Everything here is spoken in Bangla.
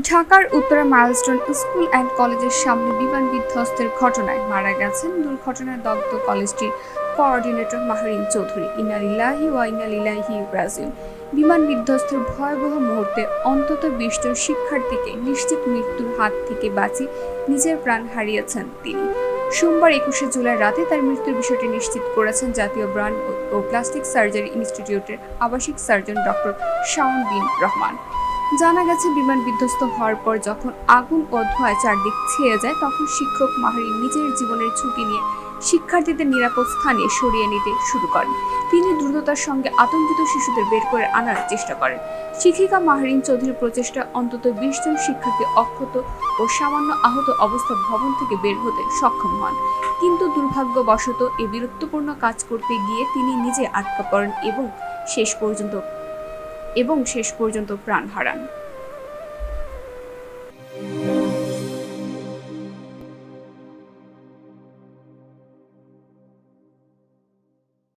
ঢাকার উত্তরা মাইলস্টোন স্কুল অ্যান্ড কলেজের সামনে বিমান বিধ্বস্তের ঘটনায় মারা গেছেন দুর্ঘটনায় দগ্ধ কলেজটির কোঅর্ডিনেটর মাহরিন চৌধুরী। ইনালিল্লাহি ওয়া ইনালিল্লাহি ব্রাজিল বিমান বিধ্বস্তের ভয়াবহ মুহূর্তে অন্তত বিশ জন শিক্ষার্থীকে নিশ্চিত মৃত্যুর হাত থেকে বাঁচিয়ে নিজের প্রাণ হারিয়েছেন তিনি। সোমবার একুশে জুলাই রাতে তার মৃত্যুর বিষয়টি নিশ্চিত করেছেন জাতীয় ব্রান ও প্লাস্টিক সার্জারি ইনস্টিটিউটের আবাসিক সার্জন ডক্টর শাওন বিন রহমান। জানা গেছে, বিমান বিধ্বস্ত হওয়ার পর যখন আগুন ও ধোঁয়ায় চারদিক ছেয়ে যায়, তখন শিক্ষক মাহারিন নিজের জীবনের ঝুঁকি নিয়ে শিক্ষার্থীদের নিরাপদ স্থানে সরিয়ে নিতে শুরু করেন। তিনি দ্রুততার সঙ্গে আতঙ্কিত শিশুদের বের করে আনার চেষ্টা করেন। শিক্ষিকা মাহরিন চৌধুরীর প্রচেষ্টা অন্তত বিশ জন শিক্ষার্থী অক্ষত ও সামান্য আহত অবস্থা ভবন থেকে বের হতে সক্ষম হন। কিন্তু দুর্ভাগ্যবশত এই বীরত্বপূর্ণ কাজ করতে গিয়ে তিনি নিজে আটকা পড়েন এবং শেষ পর্যন্ত এবং শেষ পর্যন্ত প্রাণ হারান।